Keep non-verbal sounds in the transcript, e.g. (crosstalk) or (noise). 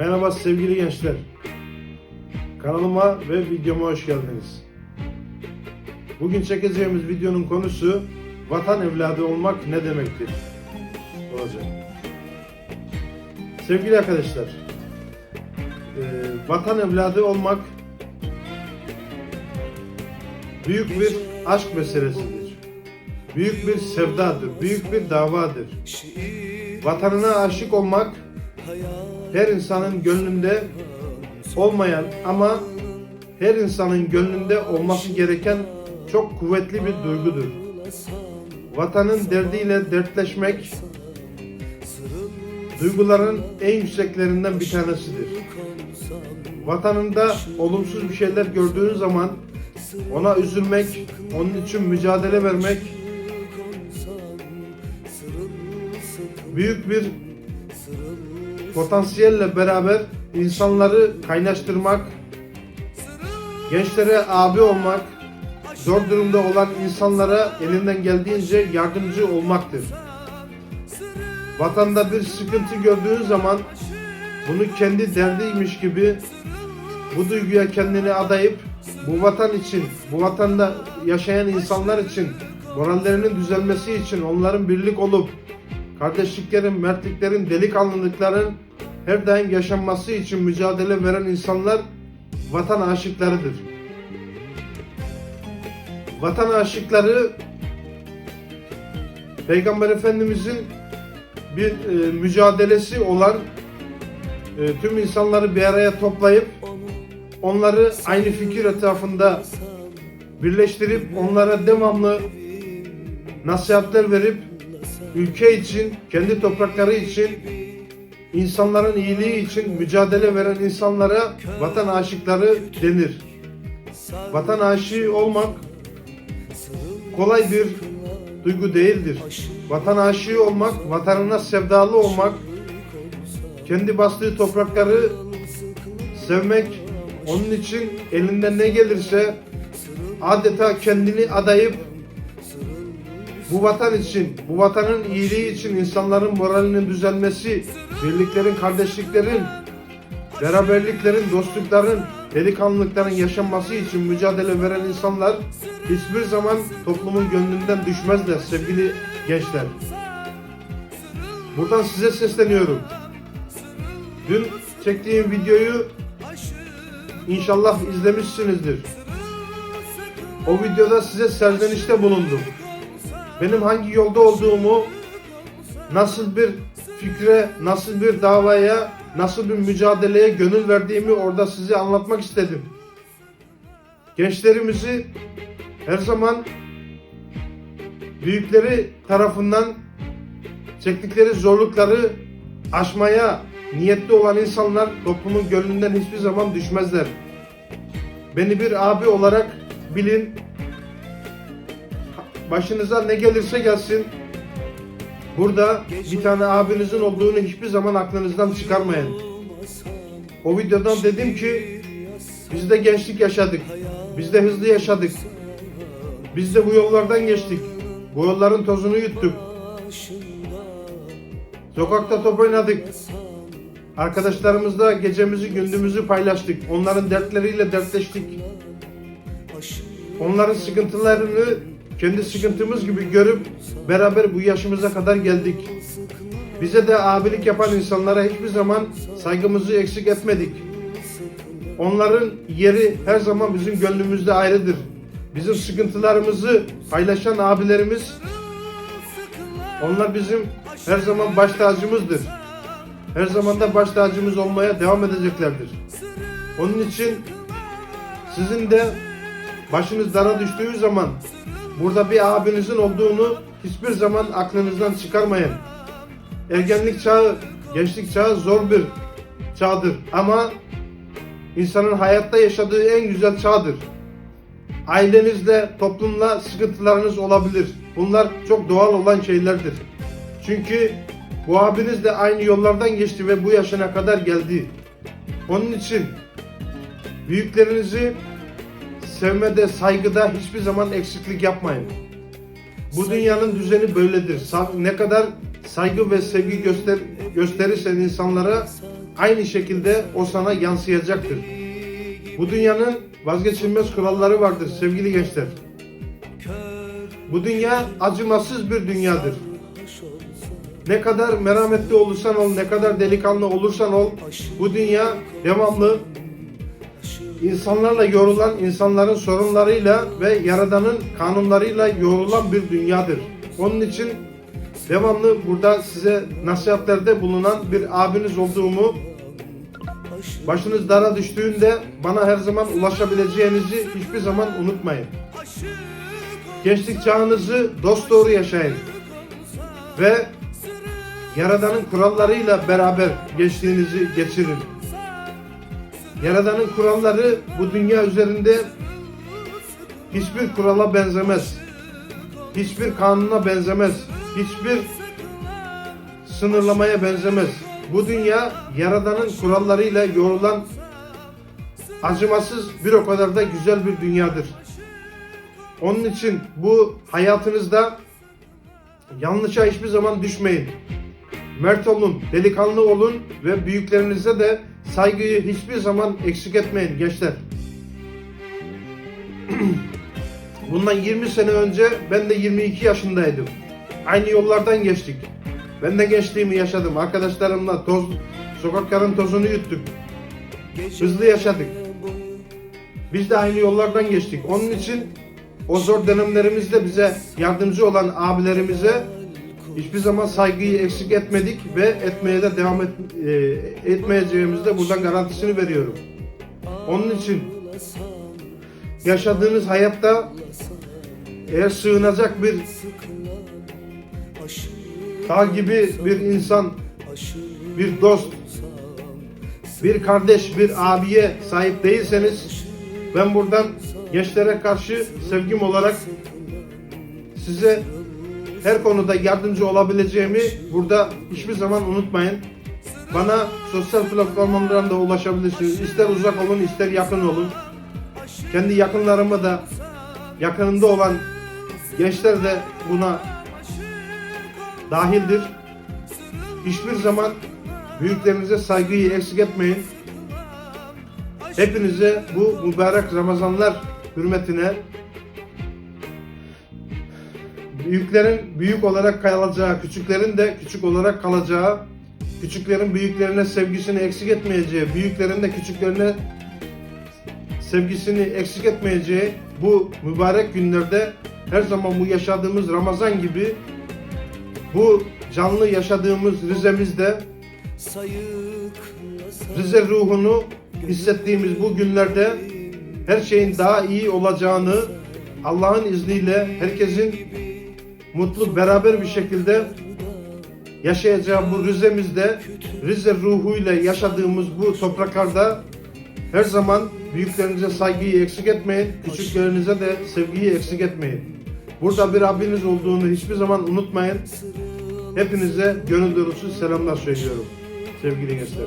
Merhaba sevgili gençler. Kanalıma ve videoma hoş geldiniz. Bugün çekeceğimiz videonun konusu vatan evladı olmak ne demektir? Olacak. Sevgili arkadaşlar, e, vatan evladı olmak büyük bir aşk meselesidir. Büyük bir sevdadır, büyük bir davadır. Vatanına aşık olmak her insanın gönlünde olmayan ama her insanın gönlünde olması gereken çok kuvvetli bir duygudur. Vatanın derdiyle dertleşmek duyguların en yükseklerinden bir tanesidir. Vatanında olumsuz bir şeyler gördüğün zaman ona üzülmek, onun için mücadele vermek büyük bir potansiyelle beraber insanları kaynaştırmak, gençlere abi olmak, zor durumda olan insanlara elinden geldiğince yardımcı olmaktır. Vatanda bir sıkıntı gördüğün zaman bunu kendi derdiymiş gibi bu duyguya kendini adayıp bu vatan için, bu vatanda yaşayan insanlar için, morallerinin düzelmesi için onların birlik olup kardeşliklerin, mertliklerin, delikanlılıkların her daim yaşanması için mücadele veren insanlar vatan aşıklarıdır. Vatan aşıkları Peygamber Efendimizin bir e, mücadelesi olan e, tüm insanları bir araya toplayıp onları aynı fikir etrafında birleştirip onlara devamlı nasihatler verip ülke için, kendi toprakları için, insanların iyiliği için mücadele veren insanlara vatan aşıkları denir. Vatan aşığı olmak kolay bir duygu değildir. Vatan aşığı olmak, vatanına sevdalı olmak, kendi bastığı toprakları sevmek, onun için elinden ne gelirse adeta kendini adayıp bu vatan için, bu vatanın iyiliği için insanların moralinin düzelmesi, birliklerin, kardeşliklerin, beraberliklerin, dostlukların, delikanlılıkların yaşanması için mücadele veren insanlar hiçbir zaman toplumun gönlünden düşmezler sevgili gençler. Buradan size sesleniyorum. Dün çektiğim videoyu inşallah izlemişsinizdir. O videoda size serzenişte bulundum benim hangi yolda olduğumu, nasıl bir fikre, nasıl bir davaya, nasıl bir mücadeleye gönül verdiğimi orada size anlatmak istedim. Gençlerimizi her zaman büyükleri tarafından çektikleri zorlukları aşmaya niyetli olan insanlar toplumun gönlünden hiçbir zaman düşmezler. Beni bir abi olarak bilin, başınıza ne gelirse gelsin burada bir tane abinizin olduğunu hiçbir zaman aklınızdan çıkarmayın. O videodan dedim ki biz de gençlik yaşadık. Biz de hızlı yaşadık. Biz de bu yollardan geçtik. Bu yolların tozunu yuttuk. Sokakta top oynadık. Arkadaşlarımızla gecemizi gündüzümüzü paylaştık. Onların dertleriyle dertleştik. Onların sıkıntılarını kendi sıkıntımız gibi görüp beraber bu yaşımıza kadar geldik. Bize de abilik yapan insanlara hiçbir zaman saygımızı eksik etmedik. Onların yeri her zaman bizim gönlümüzde ayrıdır. Bizim sıkıntılarımızı paylaşan abilerimiz onlar bizim her zaman baş tacımızdır. Her zaman da baş tacımız olmaya devam edeceklerdir. Onun için sizin de başınız dara düştüğü zaman burada bir abinizin olduğunu hiçbir zaman aklınızdan çıkarmayın. Ergenlik çağı, gençlik çağı zor bir çağdır ama insanın hayatta yaşadığı en güzel çağdır. Ailenizle, toplumla sıkıntılarınız olabilir. Bunlar çok doğal olan şeylerdir. Çünkü bu abiniz de aynı yollardan geçti ve bu yaşına kadar geldi. Onun için büyüklerinizi sevmede, saygıda hiçbir zaman eksiklik yapmayın. Bu dünyanın düzeni böyledir. Ne kadar saygı ve sevgi göster gösterirsen insanlara aynı şekilde o sana yansıyacaktır. Bu dünyanın vazgeçilmez kuralları vardır sevgili gençler. Bu dünya acımasız bir dünyadır. Ne kadar merhametli olursan ol, ne kadar delikanlı olursan ol, bu dünya devamlı insanlarla yorulan, insanların sorunlarıyla ve Yaradan'ın kanunlarıyla yorulan bir dünyadır. Onun için devamlı burada size nasihatlerde bulunan bir abiniz olduğumu, başınız dara düştüğünde bana her zaman ulaşabileceğinizi hiçbir zaman unutmayın. Gençlik çağınızı dosdoğru yaşayın. Ve Yaradan'ın kurallarıyla beraber geçtiğinizi geçirin. Yaradan'ın kuralları bu dünya üzerinde hiçbir kurala benzemez. Hiçbir kanuna benzemez. Hiçbir sınırlamaya benzemez. Bu dünya Yaradan'ın kurallarıyla yorulan acımasız bir o kadar da güzel bir dünyadır. Onun için bu hayatınızda yanlışa hiçbir zaman düşmeyin. Mert olun, delikanlı olun ve büyüklerinize de saygıyı hiçbir zaman eksik etmeyin gençler. (clears throat) Bundan 20 sene önce ben de 22 yaşındaydım. Aynı yollardan geçtik. Ben de gençliğimi yaşadım. Arkadaşlarımla toz, sokakların tozunu yuttuk. Hızlı yaşadık. Biz de aynı yollardan geçtik. Onun için o zor dönemlerimizde bize yardımcı olan abilerimize hiçbir zaman saygıyı eksik etmedik ve etmeye de devam et, e, etmeyeceğimizde buradan garantisini veriyorum. Onun için yaşadığınız hayatta eğer sığınacak bir dağ gibi bir insan, bir dost, bir kardeş, bir abiye sahip değilseniz ben buradan gençlere karşı sevgim olarak size her konuda yardımcı olabileceğimi burada hiçbir zaman unutmayın. Bana sosyal platformlardan da ulaşabilirsiniz. İster uzak olun, ister yakın olun. Kendi yakınlarıma da yakınında olan gençler de buna dahildir. Hiçbir zaman büyüklerinize saygıyı eksik etmeyin. Hepinize bu mübarek Ramazanlar hürmetine büyüklerin büyük olarak kalacağı, küçüklerin de küçük olarak kalacağı, küçüklerin büyüklerine sevgisini eksik etmeyeceği, büyüklerin de küçüklerine sevgisini eksik etmeyeceği bu mübarek günlerde her zaman bu yaşadığımız Ramazan gibi bu canlı yaşadığımız Rize'mizde Rize ruhunu hissettiğimiz bu günlerde her şeyin daha iyi olacağını Allah'ın izniyle herkesin mutlu beraber bir şekilde yaşayacağı bu Rize'mizde Rize ruhuyla yaşadığımız bu topraklarda her zaman büyüklerinize saygıyı eksik etmeyin, küçüklerinize de sevgiyi eksik etmeyin. Burada bir abiniz olduğunu hiçbir zaman unutmayın. Hepinize gönül dolusu selamlar söylüyorum sevgili gençler.